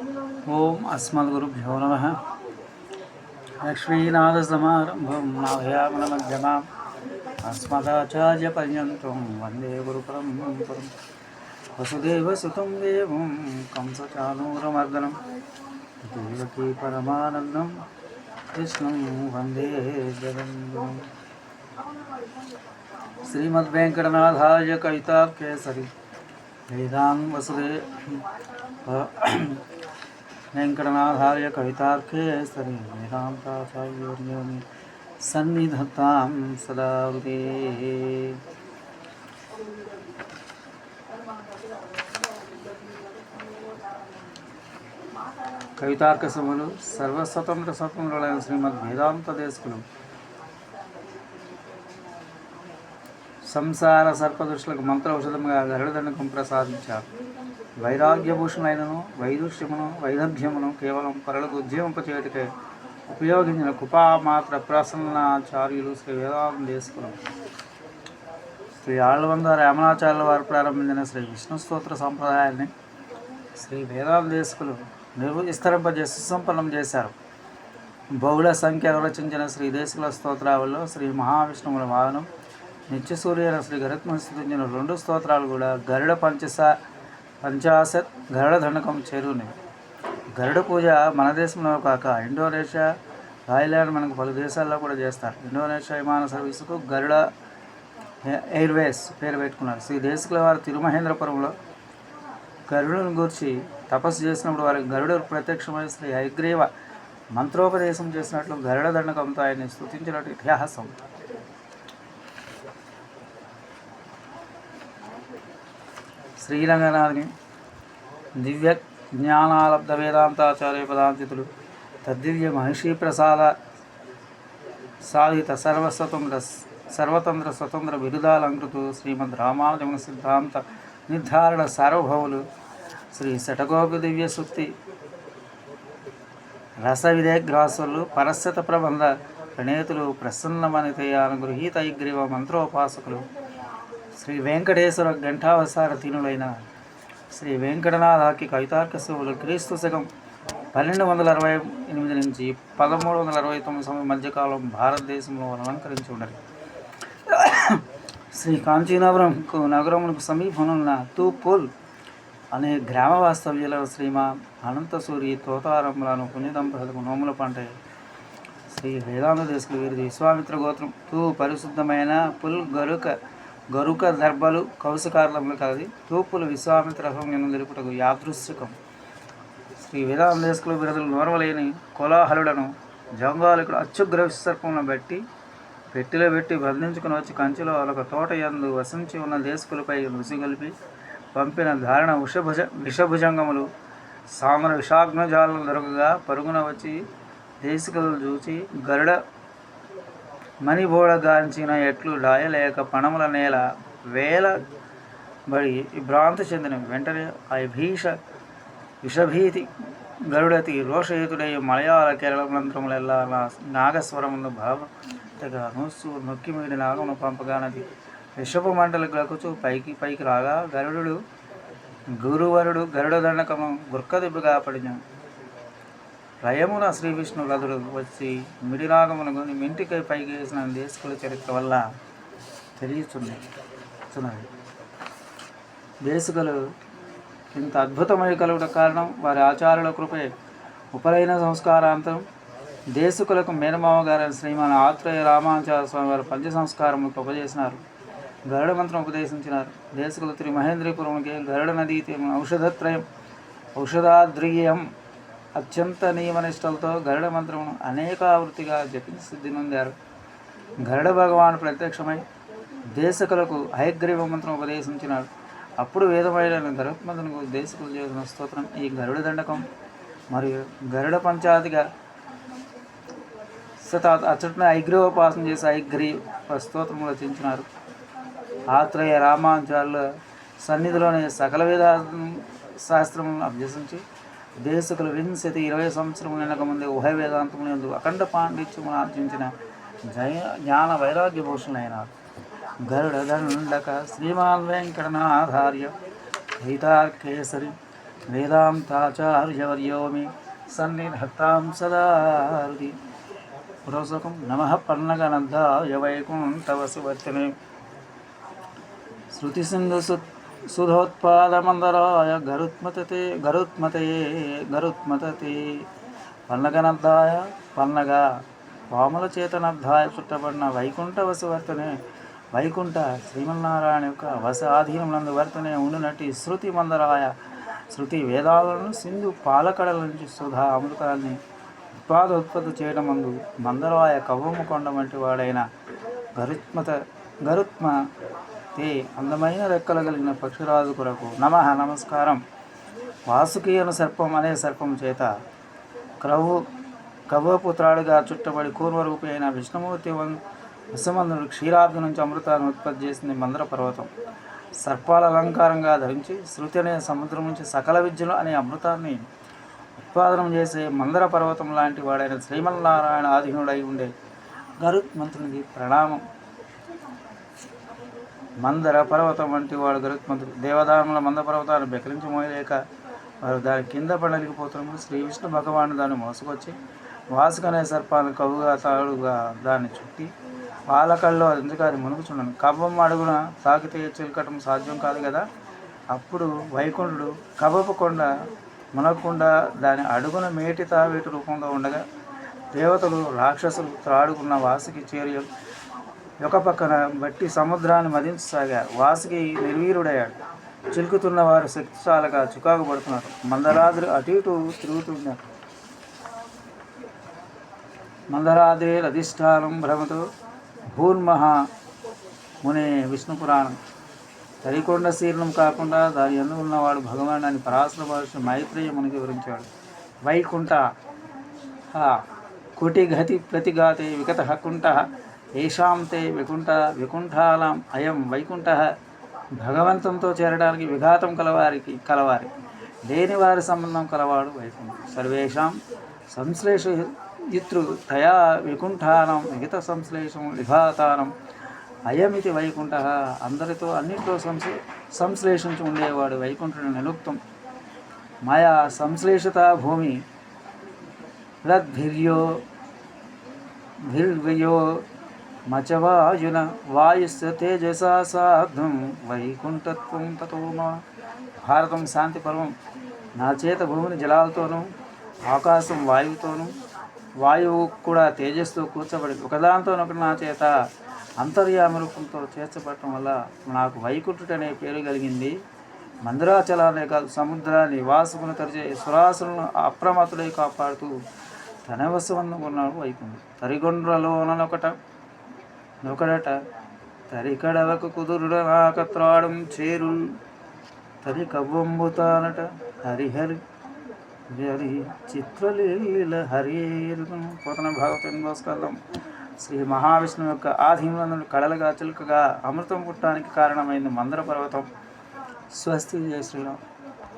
ओम अस्मद् गुरुभ्यो नमः। अस्मदाचार्य अस्मदाचार्यपर्यन्तं वंदे गुरुपरं परं। वसुदेवसुतं देवं कंसचानूरमर्दनं देवकी परमानन्दं कृष्णं वंदे जगन्गुरुम् श्रीमद्वेङ्कटनाथाय कविताकेसरि वसुदे వెంకటనాథార్య కవితార్కే కవితార్కేసరి వేదాంతాచార్యోర్యోని సన్నిధత్తాం సదా కవితార్క సభలు సర్వస్వతంత్ర స్వతంత్రులైన శ్రీమద్ వేదాంత దేశకులు సంసార సర్పదృష్టులకు మంత్ర ఔషధముగా గరుడదండకం ప్రసాదించారు వైరాగ్యభూషణులైనను వైదుష్యమును వైదభ్యమును కేవలం పరులకు ఉద్యమింపచేయుటకే ఉపయోగించిన కుపామాత్ర ప్రసన్నాచార్యులు శ్రీ వేదాంతం చేసుకున్నాం. శ్రీ ఆళ్వంద రామణాచార్యుల వారు ప్రారంభించిన శ్రీ విష్ణు స్తోత్ర సంప్రదాయాన్ని శ్రీ వేదాంత దేశకులు నిర్వ విస్తరింపజేసి సుసంపన్నం చేశారు. బహుళ సంఖ్య రచించిన శ్రీ దేశకుల స్తోత్రాలలో శ్రీ మహావిష్ణువుల వాహనం నిత్యసూర్యుల శ్రీ గరుత్మ స్థుతించిన రెండు స్తోత్రాలు కూడా గరుడ పంచస పంచాశత్ గరుడ దండకం చేరుకునేవి గరుడ పూజ మన దేశంలో కాక ఇండోనేషియా థాయిలాండ్ మనకు పలు దేశాల్లో కూడా చేస్తారు. ఇండోనేషియా విమాన సర్వీసుకు గరుడ ఎయిర్వేస్ పేరు పెట్టుకున్నారు. శ్రీ దేశకుల వారు తిరుమహేంద్రపురంలో గరుడును గూర్చి తపస్సు చేసినప్పుడు వారికి గరుడు ప్రత్యక్షమై శ్రీ హైగ్రీవ మంత్రోపదేశం చేసినట్లు గరుడ దండకంతో ఆయన్ని స్థుతించినట్టు ఇతిహాసం. శ్రీరంగనాథుని దివ్య జ్ఞానాలబ్ధ వేదాంతాచార్య పదాంతితులు తద్దివ్య మహిషీ ప్రసాద సాధిత సర్వస్వతంత్ర సర్వతంత్ర స్వతంత్ర బిరుదాలంకృతు శ్రీమద్ రామానుజమున సిద్ధాంత నిర్ధారణ సార్వభౌములు శ్రీ శటగోపి దివ్య సుక్తి రస విదేగ్రాసులు పరస్యత ప్రబంధ ప్రణేతులు ప్రసన్నమనితయాన గృహీత ఇగ్రీవ మంత్రోపాసకులు శ్రీ వెంకటేశ్వర ఘంటావసారథీనులైన శ్రీ వెంకటనాథాకి కవితార్క శివులు క్రీస్తు శకం పన్నెండు వందల అరవై ఎనిమిది నుంచి పదమూడు వందల అరవై తొమ్మిది సమయం మధ్యకాలం భారతదేశంలో అలంకరించి ఉన్నది శ్రీ కాంచీనగరంకు నగరమునకు సమీపంలో ఉన్న తూపుల్ అనే గ్రామ వాస్తవ్యుల శ్రీమా అనంతసూరి తోతారములను పుణ్యదంపతులకు నోముల పంట శ్రీ వేదాంత దేశకులు వీరిది విశ్వామిత్ర గోత్రం. తూ పరిశుద్ధమైన పుల్ గరుక గరుక దర్భలు కౌశకారులములు కలది తూపులు విశ్వామిత్ర రహస్యం తెలుపుటకు యాదృశ్యకం శ్రీ వేదాంత దేశకులు బిరదులు నోరవలేని కోలాహలుడను జంగాలికుడు అచ్చుగ్ర సర్పములను బట్టి పెట్టిలో పెట్టి బంధించుకుని వచ్చి కంచిలో ఒక తోట ఎందు వసించి ఉన్న దేశకులపై రుసిగొలిపి పంపిన ధారణ విషభుజ విషభుజంగములు సామర విషాగ్నజాలను దొరకగా పరుగున వచ్చి దేశకులను చూచి గరుడ మణిబోడగాంచిన ఎట్లు లాయలేక పణముల నేల వేల బడి భ్రాంతి చెందిన వెంటనే ఆ భీష విషభీతి గరుడతి రోషయుతుడై మలయాళ కేరళ మంత్రములెల్లా నా నాగస్వరమును భావతగా నూసు నొక్కిమీడి నాగమును పంపగానది విషపు మంటలు గకుచు పైకి పైకి రాగా గరుడు గురువరుడు గరుడ దండకము గుర్కదిబ్బుగా పడిన లయమున శ్రీ విష్ణు లదుడు వచ్చి మిడిరాగమును మింటికై పైకి వేసిన దేశకుల చరిత్ర వల్ల తెలియచుంది. చున్నది దేశకులు ఇంత అద్భుతమై కలుగుట కారణం వారి ఆచారాల కృపే. ఉపరైన సంస్కారాంతం. దేశకులకు మేనమావ గారైన శ్రీమాన్ ఆత్రేయ రామాచార్య స్వామి వారు పంచ సంస్కారములకు ఉపజేసినారు గరుడ మంత్రం ఉపదేశించినారు. దేశకులు త్రి మహేంద్రీపురంకి గరుడ నదీ తీరం ఔషధత్రయం. ఔషధాద్రియం. అత్యంత నియమనిష్టలతో గరుడ మంత్రమును అనేకావృత్తిగా జపించి సిద్ధి నొందారు. గరుడ భగవాన్ ప్రత్యక్షమై దేశకులకు హయగ్రీవ మంత్రం ఉపదేశించినాడు. అప్పుడు వేదమైన గరుత్మంతునికి దేశకులు చేసిన స్తోత్రం ఈ గరుడ దండకం. మరియు గరుడ పంచాదిగా సత అచ్చటిన ఐగ్రీవోపాసన చేసి ఐగ్రీవ స్తోత్రం రచించినారు. ఆత్రేయ రామాచార్యుల సన్నిధిలోని సకల వేద శాస్త్రములను అభ్యసించి దేశకులు వింశతి ఇరవై సంవత్సరం వెనక ఉభయ ఉభయ వేదాంతములందు అఖండ పాండిత్యమును ఆర్జించిన జయ జ్ఞాన వైరాగ్య భూషణులైనారు గరుడ దండక శ్రీమాన్ వెంకటనాథార్య గీతాకేసరి వేదాంతాచార్యవర్యోమి సన్నిధత్తాం సదారుది. పురోసకం నమ పన్నగనద్ధాయ వైకుంఠవసువర్తనే శృతిసింధు సుధోత్పాదమందరాయ గరుత్మతే గరుత్మతయే గరుత్మతతే. పన్నగనద్దాయ పన్నగ పాముల చేతనద్దాయ చుట్టబడిన వైకుంఠ వసువర్తనే వైకుంఠ శ్రీమన్నారాయణ యొక్క వస ఆధీనమునందు వర్తనే ఉండునటి శృతి మందరాయ. శృతి వేదాలను సింధు పాలకడల నుంచి సుధా అమృతాన్ని ఉత్పాదోత్పత్తి చేయడం మందు మందరాయ కవ్వము కొండ వంటి వాడైన గరుత్మత గరుత్మ తే అందమైన రెక్కలు కలిగిన పక్షిరాజు కొరకు నమ నమస్కారం. వాసుకీయను సర్పం అనే సర్పం చేత క్రవు కవ్వపుత్రాడుగా చుట్టబడి కూర్మరూపి అయిన విష్ణుమూర్తి వం- విశ్వమందుడు క్షీరాబ్ది నుంచి అమృతాన్ని ఉత్పత్తి చేసింది మందర పర్వతం. సర్పాల అలంకారంగా ధరించి శృతి అనే సముద్రం నుంచి సకల విద్యలు అనే అమృతాన్ని ఉత్పాదనం చేసే మందర పర్వతం లాంటి వాడైన శ్రీమన్నారాయణ ఆధీనుడై ఉండే గరుత్మంతునికి ప్రణామం. మందర పర్వతం వంటి వాడు గరుత్మంతుడు దేవదానముల మంద పర్వతాన్ని బెకరించి మోయలేక వారు దాని కింద పడలిగిపోతున్నప్పుడు శ్రీ విష్ణు భగవాను దాన్ని మోసుకొచ్చి వాసుకనే సర్పాన్ని కవుగా తాడుగా దాన్ని చుట్టి పాలకల్లో ఎందుకు అది మునుగుచున్నాను. కవ్వం అడుగున తాకితే చిలకటం సాధ్యం కాదు కదా అప్పుడు వైకుంఠుడు కవ్వపు కొండ మునగకుండా దాని అడుగున మేటి తావేటి రూపంలో ఉండగా దేవతలు రాక్షసులు త్రాడుకున్న వాసుకి చేరి ఒక పక్కన బట్టి సముద్రాన్ని మదించసాగారు. వాసుకి నిర్వీరుడయ్యాడు. చిలుకుతున్న వారు శక్తిశాలగా చుకాకు పడుతున్నారు. మందరాద్రి అటు ఇటు తిరుగుతున్నారు మందరాద్రి అధిష్టానం భ్రమతో భూర్మహా మునే విష్ణు పురాణం. తరికొండ శీర్ణం కాకుండా దాని ఎందు ఉన్నవాడు భగవాన్ అని పరాశర భాష మైత్రేయ మునికి వివరించాడు. వైకుంఠ హ గతి ప్రతిఘాతే వికత కుంఠ ఏషాం తే వికుంఠ వికుంఠాలం అయం వైకుంఠ. భగవంతంతో చేరడానికి విఘాతం కలవారికి కలవారి. లేని వారి సంబంధం కలవాడు వైకుంఠం. సర్వేషాం సంశ్లేష ఇతృ తయా వికుంఠానం మిగత సంశ్లేషం విఘాతానం. అయమితి వైకుంఠ. అందరితో అన్నింటిలో సంశ్లే సంశ్లేషించి ఉండేవాడు వైకుంఠుడు నిలుప్తం. మాయా సంశ్లేషిత భూమి. లద్భిర్యో భిర్వయో మచవాయున వాయుస్య తేజసా సాధం వైకుంఠత్వం తతో మా భారతం శాంతి పర్వం. నా చేత భూమిని జలాలతోనూ ఆకాశం వాయువుతోనూ వాయువు కూడా తేజస్తో కూర్చబడి ఒకదానితోనొకటి నా చేత అంతర్యామ రూపంతో చేర్చబడటం వల్ల నాకు వైకుంఠుడు అనే పేరు కలిగింది. మందిరాచలాలనే కాదు సముద్రాన్ని వాసుకుని తరిచే సురాసులను అప్రమత్తులై కాపాడుతూ తన వశవన్న ఉన్నాడు వైకుంఠుడు. తరిగొండ్రలోనొకట నొకడట. తరికడవకు కుదురుడ నాకత్రాడం చేరు తరి కవ్వంబుతానట హరిహరి హరి చిత్రలీల హరిరుగం పోతన భాగవతం భాస్కరం శ్రీ మహావిష్ణువు యొక్క ఆధీనంలో కడలుగా చిలుకగా అమృతం పుట్టడానికి కారణమైంది మందర పర్వతం. స్వస్తి జయ శ్రీరామ్.